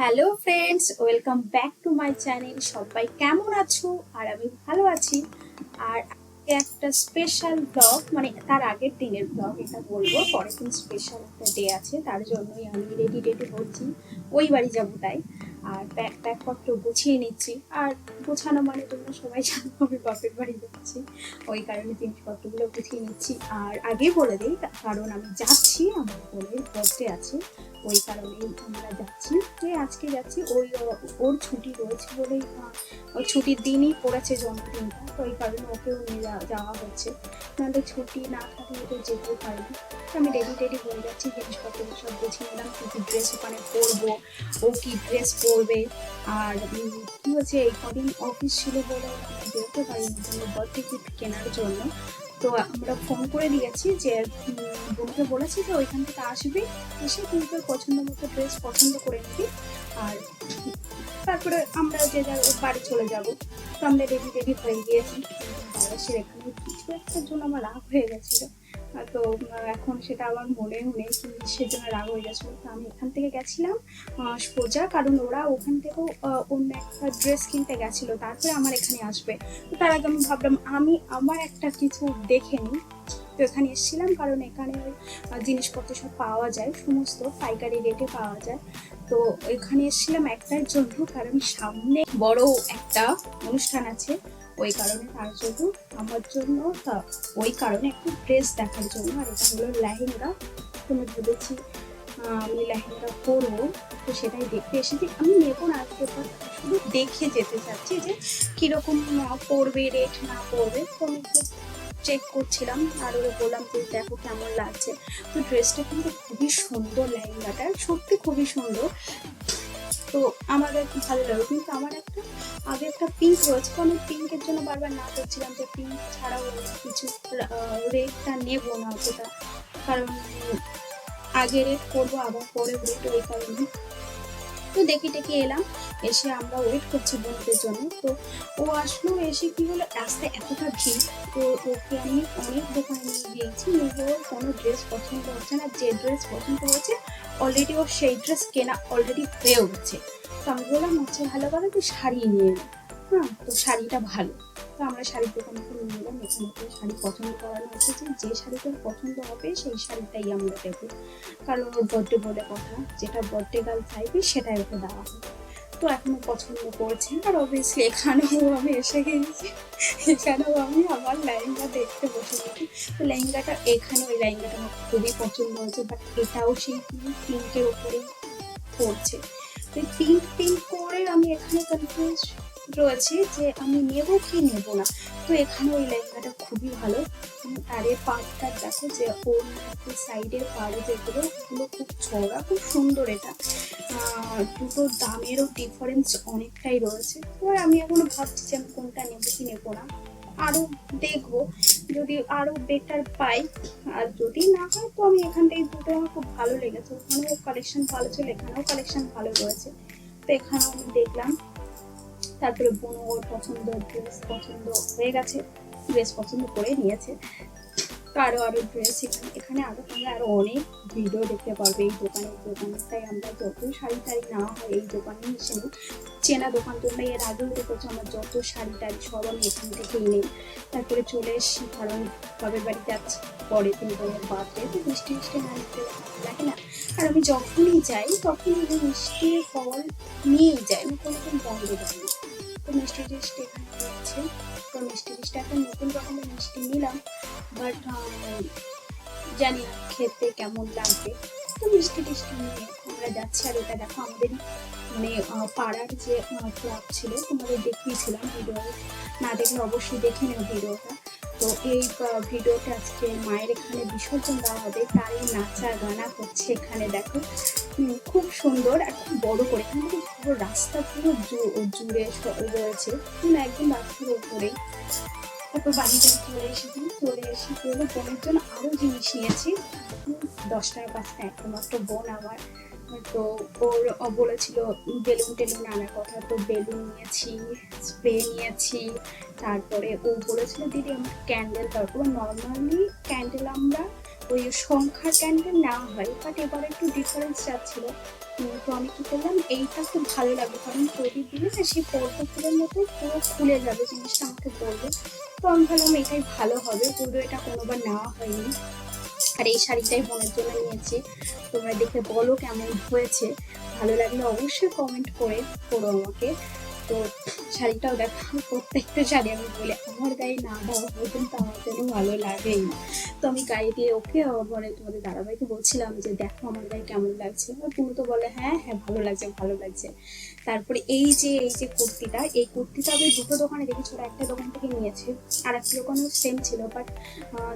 Hello friends welcome back to my channel সবাই কেমন আছো? আর আমি ভালো আছি। আর একটা স্পেশাল ব্লগ মানে তার আগের দিনের ব্লগ এটা বলব। পরের দিন স্পেশাল একটা ডে আছে, তার জন্যই আমি রেডি রেডি হচ্ছি। ওই বাড়ি যাব তাই। আর ব্যাগ ব্যাগপত্র গুছিয়ে নিচ্ছি। আর গোছানো মানে তোমরা সবাই জানো, আমি বাপের বাড়ি যাচ্ছি। ওই কারণে জিনিসপত্রগুলো গুছিয়ে নিচ্ছি। আর আগে বলে দিই, কারণ আমি যাচ্ছি, আমার বোনের বার্থডে আছে। ওই কারণেই আমরা যাচ্ছি। যে আজকে যাচ্ছি, ওই, ওর ছুটি রয়েছে বলেই ওই ছুটির দিনই পড়েছে জন্মদিনটা, তো ওই কারণে ওকেও নিয়ে যাওয়া হচ্ছে। নাহলে ছুটি না থাকলে তো যেতেও পারি আমি রেডি টেডি হয়ে যাচ্ছি, জিনিসপত্র সব গুছিয়ে নিলাম, কী কী ড্রেস ওখানে পরবো, ও কি ড্রেস পরবে, আর কি হচ্ছে, এই কদিন অফিস ছিল বলে বেরোতে পারিনি বার্থডে গিফট কেনার জন্য। তো আমরা ফোন করে দিয়েছি যে বোনকে বলেছি যে ওইখান থেকে আসবি, এসে কিন্তু পছন্দ মতো ড্রেস পছন্দ করে নিবি। আর তারপরে আমরা যে যার বাড়ি চলে যাব। তো আমরা রেডি রেডি হয়ে গিয়েছি। বাংলাদেশের এখানে। কিছু একটার জন্য আমার রাগ হয়ে গেছিল। তো এখন সেটা আমার মনে নেই কি সেজন্য রাগ হয়ে গেছিল। তো আমি এখান থেকে গেছিলাম সোজা, কারণ ওরা ওখান থেকেও অন্য একটা ড্রেস কিনতে গেছিল। তারপরে আমার এখানে আসবে। তো তার আগে আমি ভাবলাম, আমি আমার একটা কিছু দেখে নিই। তো এখানে এসেছিলাম, কারণ এখানে জিনিসপত্র সব পাওয়া যায়, সমস্ত পাইকারি রেটে পাওয়া যায়। তো এখানে এসেছিলাম একটার জন্য, কারণ সামনে বড় একটা অনুষ্ঠান আছে। ওই কারণে তার জন্য আমার জন্য ওই কারণে একটু ড্রেস দেখার জন্য, আর এটা হলো লেহেঙ্গা। তো আমি ভেবেছি আমি লেহেঙ্গা পরবো, তো সেটাই দেখতে এসেছি। আমি নেব না আজকে, but শুধু দেখে যেতে চাচ্ছি যে কীরকম পড়বে রেট না পড়বে তো আমি চেক করছিলাম, আর ওরা বললাম যে দেখো কেমন লাগছে। তো ড্রেসটা কিন্তু খুবই সুন্দর লেহেঙ্গাটা সত্যি খুবই সুন্দর। তো আমার ভালো লাগল, কিন্তু আমার একটা আগে একটা পিঙ্ক রয়েছে, তো আমি পিঙ্কের জন্য বারবার না করছিলাম যে পিঙ্ক ছাড়াও কিছু রেটটা নেব না অতটা কারণ আগে রেট করব, আবার পরে রেট ওই কারণে। তো দেখি টেকে এলাম। এসে আমরা ওয়েট করছি বোনদের জন্য। তো ও আসলো, এসে কি হলো? রাস্তায় এতটা ভিড়, তো ওকে আমি অনেক দোকানে নিয়ে গিয়েছি। নিয়ে কোনো ড্রেস পছন্দ হচ্ছে না। যে ড্রেস পছন্দ হচ্ছে অলরেডি ওর সেই ড্রেস কেনা অলরেডি হয়ে উঠছে। তো আমি বললাম হচ্ছে ভালো কথা, তুই শাড়ি নিয়ে হ্যাঁ তো শাড়িটা ভালো। তো আমরা শাড়ির দোকান করে নিয়ে এলাম। এখানে করে শাড়ি পছন্দ করানো হচ্ছে যে যে শাড়িটা পছন্দ হবে, সেই শাড়িটাই আমরা দেবো। কারণ ওর বার্থডে বলে কথা, যেটা বার্থডে গার্ল চাইবে, সেটাই ওকে দেওয়া হবে। তো এখনও পছন্দ করছি আর অবভিয়াসলি এখানেও আমি এসে গেছি। এখানেও আমি আমার লেহেঙ্গা দেখতে বসে গেছি। তো লেহেঙ্গাটা এখানে, ওই লেহেঙ্গাটা আমার খুবই পছন্দ হয়েছে বাট এটাও সেই পিঙ্কের উপরেই পড়ছে। তো পিঙ্ক পিঙ্ক করে আমি এখানে কনফিউজ রয়েছে যে আমি নেব কি নেব না। তো এখানে ওই লেহেঙ্গাটা খুবই ভালো। আর এর পাড়টা দেখো যে ওর সাইডের পাড়ে যেগুলো ওগুলো খুব চওড়া, খুব সুন্দর এটা। দুটোর দামেরও ডিফারেন্স অনেকটাই রয়েছে। এবার আমি এখনও ভাবছি যে আমি কোনটা নেব কি নেব না। আরও দেখব। যদি আরও বেটার পাই, আর যদি না হয়, তো আমি এখান থেকে দুটো আমার খুব ভালো লেগেছে। ওখানেও কালেকশন ভালো ছিল, এখানেও কালেকশন ভালো রয়েছে। তো এখানেও আমি দেখলাম। তারপরে বোন ওর পছন্দ ড্রেস পছন্দ হয়ে গেছে ড্রেস পছন্দ করে নিয়েছে। তো আরও আরও ড্রেস এখানে এখানে আরও তোমরা আরও অনেক ভিডিও দেখতে পারবে এই দোকানে দোকানে। তাই আমরা যত শাড়ি টাড়ি নেওয়া হয় এই দোকানে এসে চেনা দোকান তোমরা এর আগেও দেখেছ, আমার যত শাড়ি টাড়ি সব আমি এখান থেকেই নিই। তারপরে চলে এসছি, কারণ বাবের বাড়ি যাচ্ছি পরে তিন বোনের বার্থডে তো মিষ্টি মিষ্টি না লাগে না। আর আমি যখনই যাই, তখনই এই মিষ্টির ফল নিয়েই যাই, আমি কোনোদিন বন্ধ না তো মিষ্টি টিষ্টি এখানে রয়েছে তো মিষ্টি মিষ্টি, একটা নতুন রকমের মিষ্টি নিলাম বাট জানি না খেতে কেমন লাগবে। তো মিষ্টি টিষ্টি নিয়ে আমরা যাচ্ছি, আর এটা দেখো আমাদের মানে পাড়ার যে ক্লাব ছিল, তোমাদের দেখিয়েছিলাম ভিডিও না দেখলে অবশ্যই দেখে নেও ভিডিওটা। তো এই ভিডিওটা আজকে মায়ের এখানে বিসর্জন দেওয়া হবে তারই নাচা গানা হচ্ছে এখানে, দেখো। খুব সুন্দর, আর খুব বড় করে, এখানে পুরো রাস্তা পুরো জুড়ে রয়েছে। একদম রাস্তার উপরেই। তারপর বাড়িতে চলে এসেছি চলে এসে হলো বোনের জন্য আরও জিনিস নিয়েছি। দশ টাকা পাঁচ টাকা, একমাত্র বোন আমার। তো ওর বলেছিল, বেলুন টেলুন আনার কথা, তো বেলুন নিয়েছি, স্প্রে নিয়েছি। তারপরে ও বলেছিল, দিদি, আমার ক্যান্ডেল তারপর নর্মালি ক্যান্ডেল আমরা ওই সংখ্যার ক্যান্ডেল না হয় বাট এবার একটু ডিফারেন্স যাচ্ছিল। তো আমি কি করলাম, এইটা খুব ভালো লাগল, কারণ প্রদীপ দিলে না সেই পদ্ম ফুলের মতো পুরো খুলে যাবে, জিনিসটা আমাকে বলবে। তো আমি ভাবলাম, এটাই ভালো হবে। যদিও এটা কোনোবার নেওয়া হয়নি। আর এই শাড়িটাই মনের জন্য নিয়েছি। তোমরা দেখে বলো কেমন হয়েছে। ভালো লাগলে অবশ্যই কমেন্ট করে করো আমাকে। তো শাড়িটাও দেখো প্রত্যেকটা শাড়ি আমি বলি, আমার গায়ে না দেওয়া পর্যন্ত আমার যেন ভালো লাগেই না। তো আমি গায়ে দিয়ে ওকে মানে তোমাদের দাদাভাইকে বলছিলাম যে, দেখো আমার গায়ে কেমন লাগছে? তুমি তো বলে হ্যাঁ হ্যাঁ ভালো লাগছে ভালো লাগছে। তারপরে এই যে এই যে কুর্তিটা, এই কুর্তিটা আমি দুটো দোকানে দেখেছি ওরা একটা দোকান থেকে নিয়েছে আর একটা দোকানেও সেম ছিল বাট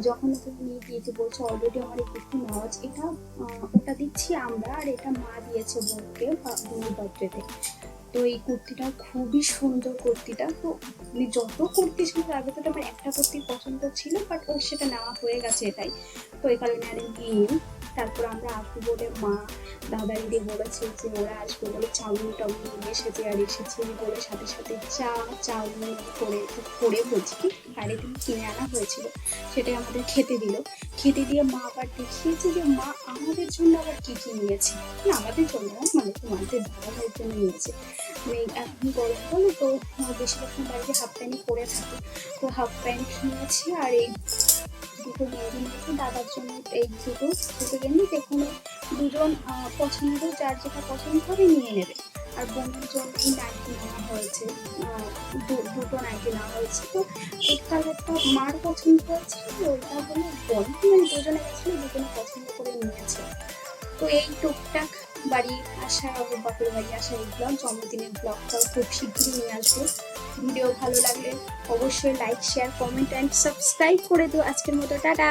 যখন ওকে নিয়ে গিয়েছে বলছে অলরেডি আমার এই কুর্তি নেওয়া এটা ওটা দিচ্ছি আমরা, আর এটা মা দিয়েছে বোনকে বার্থডেতে তো এই কুর্তিটা খুবই সুন্দর কুর্তিটা। তো মানে যত কুর্তি ছিল, তার ভেতরে আমার একটা কুর্তি পছন্দ ছিল বাট ওর সেটা নেওয়া হয়ে গেছে এটাই। তো এই কারণে আর নিয়ে তারপর আমরা আপু বলে মা দাদা দিদি বলেছে যে ওরা আসবে বলে চাউমিন টাউমিন নিয়ে এসেছে আর এসেছে বলে সাথে সাথে চা, চাউমিন করে করে বলছি কি, বাইরে থেকে কিনে আনা হয়েছিল, সেটাই আমাদের খেতে দিল। খেতে দিয়ে মা আবার দেখিয়েছে যে মা আমাদের জন্য আবার কী কী নিয়েছে? না, আমাদের জন্য মানে তোমাদের দাদা ভাইয়ের জন্য নিয়েছে। এখন গরম বলে তো বেশিরভাগ বাড়িতে হাফ প্যান্টই পরে থাকে। তো হাফ প্যান্ট নিয়েছি আর এই দুটো গেঞ্জি নিয়েছি, দাদার জন্য এই দুটো। দুটো গেঞ্জি যেখানে দুজন পছন্দ, যার যেটা পছন্দ করে নিয়ে নেবে। আর বোনের জন্য এই নাইটি নেওয়া হয়েছে দুটো নাইটি নেওয়া হয়েছে। তো এই একটা মার পছন্দ হয়েছে ওইটা হলো বোন মানে দুজনে গেছিল, দুজনে পছন্দ করে নিয়েছে। তো এই টুকটাক বাড়ি আসা এবং বাপের বাড়ি আসা এই ব্লগ জন্মদিনের ব্লগটাও খুব শীঘ্রই নিয়ে আসব। ভিডিও ভালো লাগলে অবশ্যই like share comment and subscribe করে দিও আজকের মতো। টাটা!